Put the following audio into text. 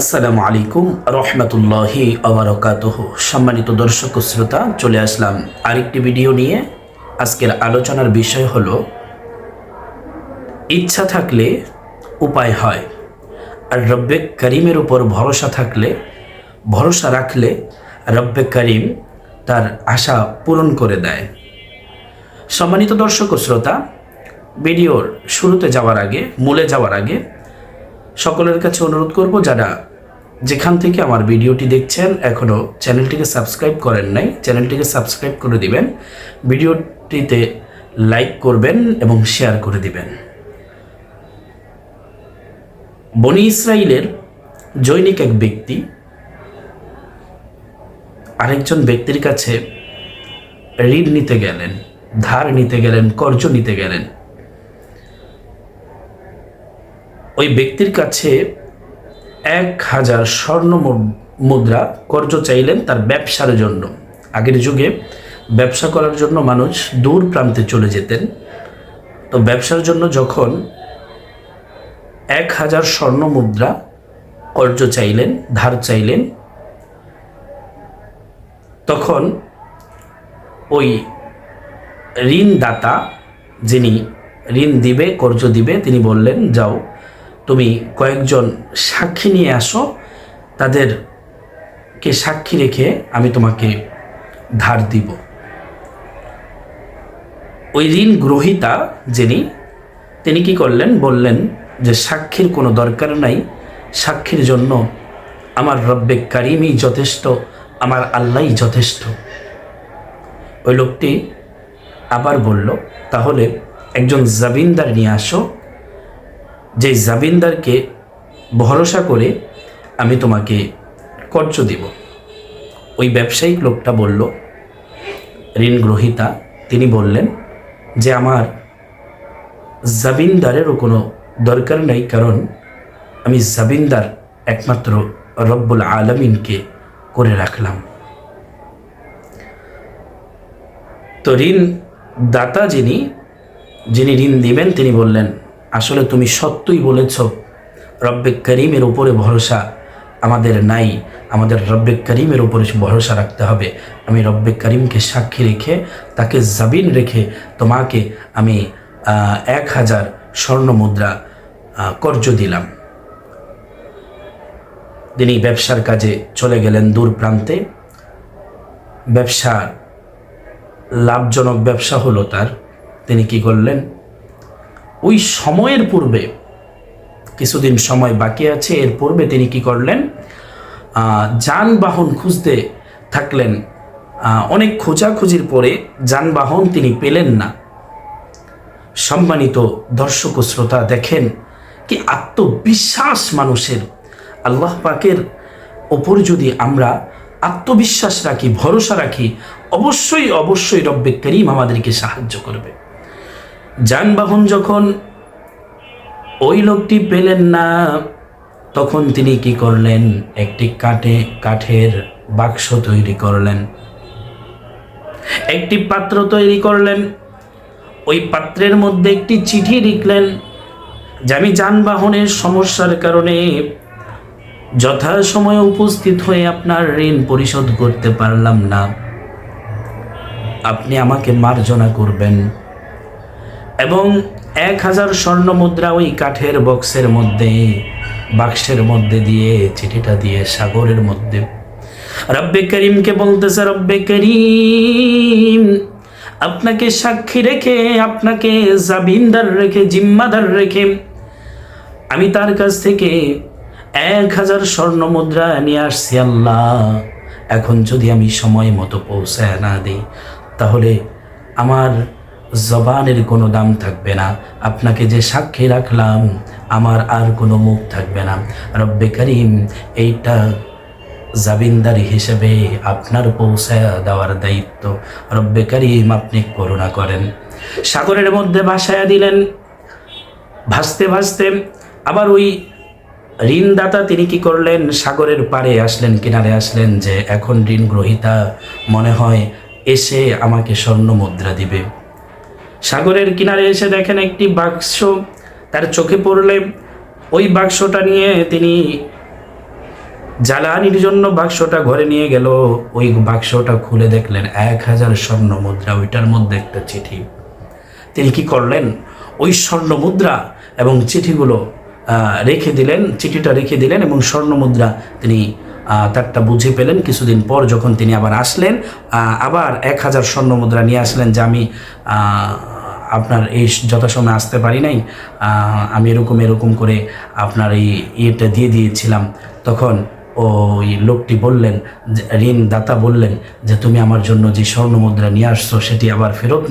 আসসালামু আলাইকুম রহমতুল্লাহি আবরকাতহ। সম্মানিত দর্শক শ্রোতা, চলে আসলাম আরেকটি ভিডিও নিয়ে। আজকের আলোচনার বিষয় হলো, ইচ্ছা থাকলে উপায় হয়। আর রব্বে করিমের উপর ভরসা থাকলে, ভরসা রাখলে রব্বে করিম তার আশা পূরণ করে দেয়। সম্মানিত দর্শক শ্রোতা, ভিডিওর শুরুতে যাওয়ার আগে, মূলে যাওয়ার আগে সকলের কাছে অনুরোধ করব যারা যেখান থেকে আমার ভিডিওটি দেখছেন এখনও চ্যানেলটিকে সাবস্ক্রাইব করেন নাই, চ্যানেলটিকে সাবস্ক্রাইব করে দিবেন, ভিডিওটিতে লাইক করবেন এবং শেয়ার করে দিবেন। বনি ইসরায়েলের জৈনিক এক ব্যক্তি আরেকজন ব্যক্তির কাছে ঋণ নিতে গেলেন, ধার নিতে গেলেন, কর্জ নিতে গেলেন। ওই ব্যক্তির কাছে এক হাজার স্বর্ণ মুদ্রা কর্জ চাইলেন তার ব্যবসার জন্য। আগের যুগে ব্যবসা করার জন্য মানুষ দূর প্রান্তে চলে যেতেন। তো ব্যবসার জন্য যখন এক হাজার স্বর্ণ মুদ্রা কর্জ চাইলেন, ধার চাইলেন, তখন ওই ঋণদাতা যিনি ঋণ দিবে, কর্জ দিবে, তিনি বললেন, যাও। তুমি কয়েকজন সাক্ষী নিয়ে আসো। তাদেরকে সাক্ষী রেখে আমি তোমাকে ধার দিব। ওই ঋণ গ্রহিতা যিনি, তিনি কি করলেন? বললেন যে সাক্ষীর কোনো দরকার নাই। সাক্ষীর জন্য আমার রব্বে কারিমই যথেষ্ট, আমার আল্লাহই যথেষ্ট। ওই লোকটি আবার বলল, তাহলে একজন জাবিনদার নিয়ে আসো। যে জামিনদারকে ভরসা করে আমি তোমাকে কর্য দিব। ওই ব্যবসায়িক লোকটা বলল, ঋণ গ্রহিতা, তিনি বললেন যে আমার জামিনদারেরও কোনো দরকার নেই, কারণ আমি জামিনদার একমাত্র রব্বুল আলমিনকে করে রাখলাম। তো ঋণ দাতা যিনি যিনি ঋণ দিবেন, তিনি বললেন আসলে তুমি সত্যই বলেছ, রব্বে করিমের উপরে ভরসা আমাদের নাই, আমাদের রব্বে করিমের উপরে ভরসা রাখতে হবে। আমি রব্বে করিমকে সাক্ষী রেখে, তাকে জাবিন রেখে তোমাকে আমি এক হাজার স্বর্ণ মুদ্রা কর্জ দিলাম। তিনি ব্যবসার কাজে চলে গেলেন দূর প্রান্তে। ব্যবসা, লাভজনক ব্যবসা হলো তার। তিনি কি করলেন? ওই সময়ের পূর্বে, কিছুদিন সময় বাকি আছে, এর পূর্বে তিনি কি করলেন? যানবাহন খুঁজতে থাকলেন। অনেক খোঁজাখুঁজির পরে যানবাহন তিনি পেলেন না। সম্মানিত দর্শক শ্রোতা, দেখেন কি আত্মবিশ্বাস মানুষের। আল্লাহ পাকের ওপর যদি আমরা আত্মবিশ্বাস রাখি, ভরসা রাখি, অবশ্যই অবশ্যই রব্বে করিম আমাদেরকে সাহায্য করবে। যানবাহন যখন ওই লোকটি পেলেন না, তখন তিনি কি করলেন? একটি কাঠে, কাঠের বাক্স তৈরি করলেন। একটি পাত্র তৈরি করলেন। ওই পাত্রের মধ্যে একটি চিঠি লিখলেন, যে আমি যানবাহনের সমস্যার কারণে যথাসময়ে উপস্থিত হয়ে আপনার ঋণ পরিশোধ করতে পারলাম না। আপনি আমাকে মার্জনা করবেন। এবং এক হাজার স্বর্ণ মুদ্রা ওই কাঠের বক্সের মধ্যে, বাক্সের মধ্যে দিয়ে, চিঠিটা দিয়ে সাগরের মধ্যে। রব্বে করিমকে বলতেছে, রব্বে করিম, আপনাকে সাক্ষী রেখে, আপনাকে জাবিনদার রেখে জিম্মাদার রেখে, আমি তার কাছ থেকে এক হাজার স্বর্ণ মুদ্রা নিয়ে আসছি আল্লাহ। এখন যদি আমি সময় মতো পৌঁছায় না দিই, তাহলে আমার জবানের কোনো দাম থাকবে না। আপনাকে যে সাক্ষী রাখলাম, আমার আর কোনো মুখ থাকবে না। রব্বে করিম, এইটা জাবিনদারি হিসেবে আপনার পৌঁছায় দেওয়ার দায়িত্ব। রব্বে করিম, আপনি করুণা করেন। সাগরের মধ্যে ভাসায়া দিলেন। ভাসতে ভাসতে আবার ওই ঋণদাতা তিনি কি করলেন? সাগরের পাড়ে আসলেন, কিনারে আসলেন যে এখন ঋণ গ্রহিতা মনে হয় এসে আমাকে স্বর্ণ মুদ্রা দিবে। সাগরের কিনারে এসে দেখেন একটি বাক্স তার চোখে পড়লে ওই বাক্সটা নিয়ে তিনি জ্বালানির জন্য বাক্সটা ঘরে নিয়ে গেল। ওই বাক্সটা খুলে দেখলেন এক হাজার স্বর্ণ মুদ্রা, ওইটার মধ্যে একটা চিঠি। তিনি কি করলেন? ওই স্বর্ণ মুদ্রা এবং চিঠিগুলো রেখে দিলেন, চিঠিটা রেখে দিলেন এবং স্বর্ণ মুদ্রা তিনি তারটা বুঝে পেলেন। কিছুদিন পর যখন তিনি আবার আসলেন আবার এক হাজার স্বর্ণ মুদ্রা নিয়ে আসলেন যে আমি আপনার এই যথাসময়ে আসতে পারি নাই আমি এরকম এরকম করে আপনার এই ইয়েটা দিয়ে দিয়েছিলাম। তখন ওই লোকটি বললেন ঋণদাতা বললেন যে, তুমি আমার জন্য যে স্বর্ণ মুদ্রা নিয়ে আসছো, সেটি আবার ফেরত